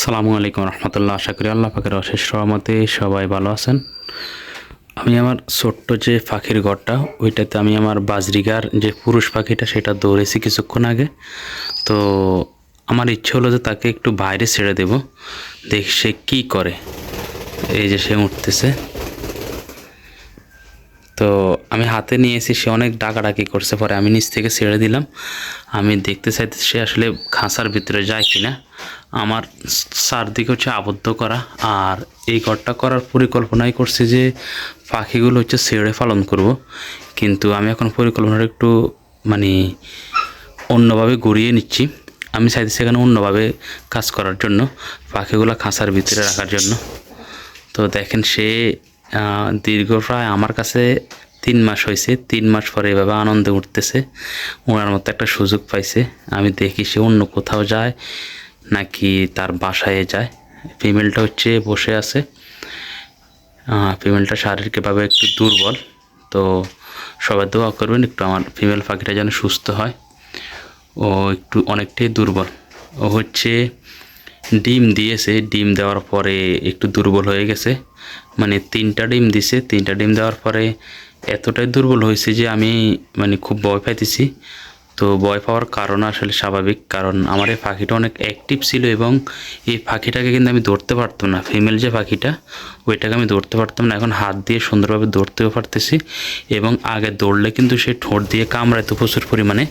আসসালামু আলাইকুম রহমতুল্লাহ। আশা করি আল্লাহ পাকের অশেষ রহমতে সবাই ভালো আছেন। আমি আমার ছোট্ট যে পাখির ঘরটা, ওইটাতে আমি আমার বাজরিগার যে পুরুষ পাখিটা, সেটা দৌড়েছি কিছুক্ষণ আগে। তো আমার ইচ্ছে হলো যে তাকে একটু বাইরে ছেড়ে দেব, দেখ সে কী করে। এই যে সে উঠতেছে। তো আমি হাতে নিয়েছি সে অনেক ডাকাডাকি করছে। পরে আমি নিচ থেকে ছেড়ে দিলাম। আমি দেখতে চাইতে সে আসলে খাঁচার ভিতরে যায় কিনা। আমার চারদিকে হচ্ছে আবদ্ধ করা। আর এই ঘরটা করার পরিকল্পনাই করছি যে পাখিগুলো হচ্ছে ছেড়ে পালন করব। কিন্তু আমি এখন পরিকল্পনাটা একটু মানে অন্যভাবে গড়িয়ে নিচ্ছি। আমি চাইতেছি সেখানে অন্যভাবে কাজ করার জন্য, পাখিগুলো খাঁচার ভিতরে রাখার জন্য। তো দেখেন সে দীর্ঘ প্রায় আমার কাছে তিন মাস হয়েছে। তিন মাস পরে এভাবে আনন্দে উঠতেছে। ওনার মতো একটা সুযোগ পাইছে। আমি দেখি সে অন্য কোথাও যায় নাকি তার বাসায় যায়। ফিমেলটা হচ্ছে বসে আছে। ফিমেলটা শারীরিকভাবে একটু দুর্বল। তো সবাই দোয়া করবেন একটু আমার ফিমেল পাখিটা যেন সুস্থ হয়। ও একটু অনেকটাই দুর্বল। ও হচ্ছে ডিম দিয়েছে। ডিম দেওয়ার পরে একটু দুর্বল হয়ে গেছে। মানে তিনটা ডিম দিছে। তিনটা ডিম দেওয়ার পরে এতটাই দুর্বল হয়েছে যে আমি মানে খুব ভয় পাইতেছি। তো ভয় পাওয়ার কারণ আসলে স্বাভাবিক। কারণ আমার এই পাখিটা অনেক অ্যাক্টিভ ছিল এবং এই পাখিটাকে কিন্তু আমি ধরতে পারতাম না। ফিমেল যে পাখিটা, ওইটাকে আমি ধরতে পারতাম না। এখন হাত দিয়ে সুন্দরভাবে ধরতেও পারতেছি এবং আগে দৌড়লে কিন্তু সে ঠোঁট দিয়ে কামড়াইতো প্রচুর পরিমাণে,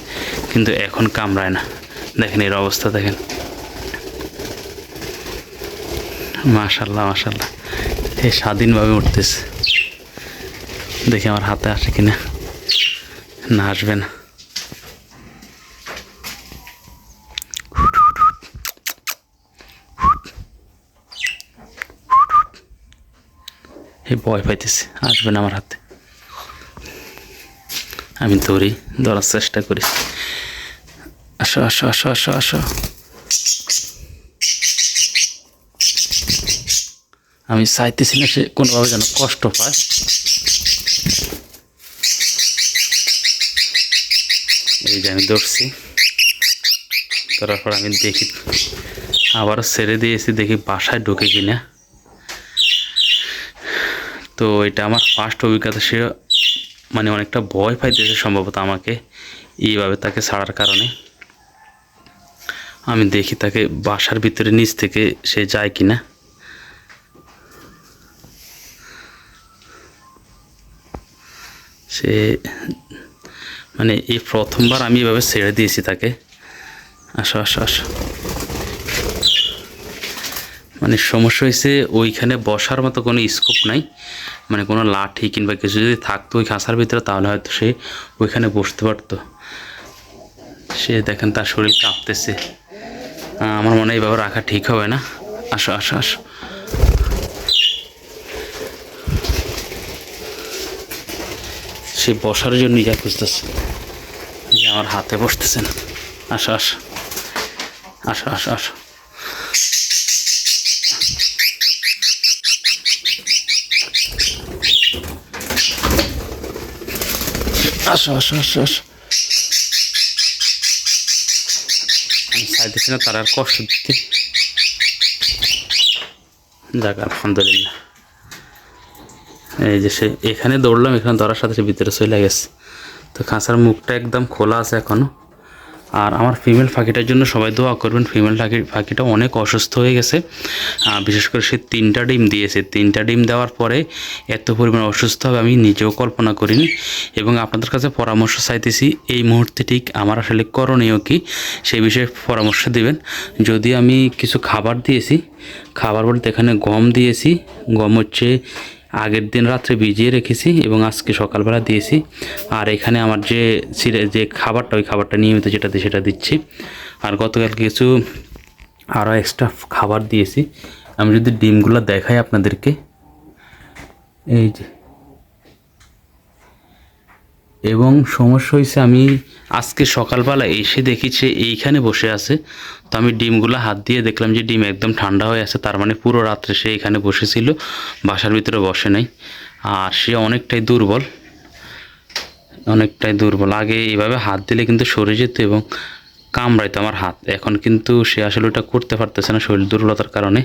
কিন্তু এখন কামড়ায় না। দেখেন এর অবস্থা, দেখেন। মাশাল্লাহ মাশাল্লাহ। এ স্বাধীনভাবে উঠতেছে। দেখি আমার হাতে আসে কিনা। না, আসবে না। ভয় পাইতেছে, আসবে না আমার হাতে। আমি ধরি ধরার চেষ্টা করি। আসো আসো আসো আসো আসো। আমি চাইতেছি না সে কোনোভাবে যেন কষ্ট পায়। এই যে আমি ধরছি। ধরার পর আমি দেখি, আবারও ছেড়ে দিয়েছি, দেখি বাসায় ঢুকে কিনা। তো এটা আমার ফার্স্ট অভিজ্ঞতা, সে মানে অনেকটা ভয় পাইতেছে সম্ভবত আমাকে এইভাবে তাকে ছাড়ার কারণে। আমি দেখি তাকে বাসার ভিতরে নিচ থেকে সে যায় কিনা। সে মানে এই প্রথমবার আমি এভাবে ছেড়ে দিয়েছি তাকে। আসো আসো আসো। মানে সমস্যা হয়েছে, ওইখানে বসার মতো কোনো স্কোপ নাই। মানে কোনো লাঠি কিংবা কিছু যদি থাকতো ওই খাঁচার ভিতরে, তাহলে হয়তো সে ওইখানে বসতে পারতো। সে দেখেন তার শরীর কাঁপতেছে। আমার মনে হয় এইভাবে রাখা ঠিক হবে না। আসো আসো আসো। সে বসার জন্য যা খুঁজতেছে। যে আমার হাতে বসতেছেন আসো আসো। আসো আসো আসো। আসো আসো আসো আসো। আমি চাইতেছি না তার আর কষ্ট দিতে। যাক, আলহামদুলিল্লাহ। এই যে সে এখানে দৌড়লাম, এখানে ধরার সাথে সে ভিতরে চলে গেছে। তো খাঁচার মুখটা একদম খোলা আছে এখনও আর আমার ফিমেল পাখিটার জন্য সবাই দোয়া করবেন ফিমেল পাখি পাখিটা অনেক অসুস্থ হয়ে গেছে। বিশেষ করে সে তিনটা ডিম দিয়েছে। তিনটা ডিম দেওয়ার পরে এত পরিমাণ অসুস্থ হবে, আমি নিজেও কল্পনা করিনি। এবং আপনাদের কাছে পরামর্শ চাইতেছি, এই মুহূর্তে ঠিক আমার আসলে করণীয় কি সেই বিষয়ে পরামর্শ দিবেন। যদি আমি কিছু খাবার দিয়েছি, খাবার বলতে এখানে গম দিয়েছি। গম হচ্ছে আগের দিন রাত্রে ভিজিয়ে রেখেছি এবং আজকে সকালবেলা দিয়েছি। আর এখানে আমার যে সিরে যে খাবারটা, ওই খাবারটা নিয়মিত যেটা দিই সেটা দিচ্ছি। আর গতকাল কিছু আরও এক্সট্রা খাবার দিয়েছি। আমি যদি ডিমগুলো দেখাই আপনাদেরকে। এই যে। এবং সমস্যা হয়েছে আমি আজকে সকালবেলা এসে দেখেছি এইখানে বসে আছে। তো আমি ডিমগুলো হাত দিয়ে দেখলাম যে ডিম একদম ঠান্ডা হয়ে আছে, তার মানে পুরো রাত্রে সে এখানে বসেছিল, বাসার ভিতরে বসে নাই। আর সে অনেকটাই দুর্বল অনেকটাই দুর্বল। আগে এইভাবে হাত দিলে কিন্তু সরে যেত এবং কামড়াইতো আমার হাত। এখন কিন্তু সে আসলে ওটা করতে পারতেছে না শরীর দুর্বলতার কারণে।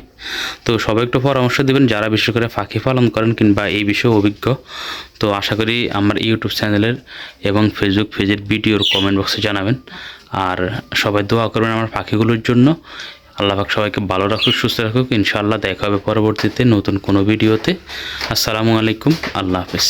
তো সবাই একটু পরামর্শ দেবেন, যারা বিশেষ করে পাখি পালন করেন কিংবা এই বিষয়ে অভিজ্ঞ। তো আশা করি আমার ইউটিউব চ্যানেলের এবং ফেসবুক পেজের ভিডিওর কমেন্ট বক্সে জানাবেন। আর সবাই দোয়া করবেন আমার পাখিগুলোর জন্য। আল্লাহ পাক সবাইকে ভালো রাখুক, সুস্থ রাখুক। ইনশাআল্লাহ দেখা হবে পরবর্তীতে নতুন কোনো ভিডিওতে। আসসালামু আলাইকুম, আল্লাহ হাফেজ।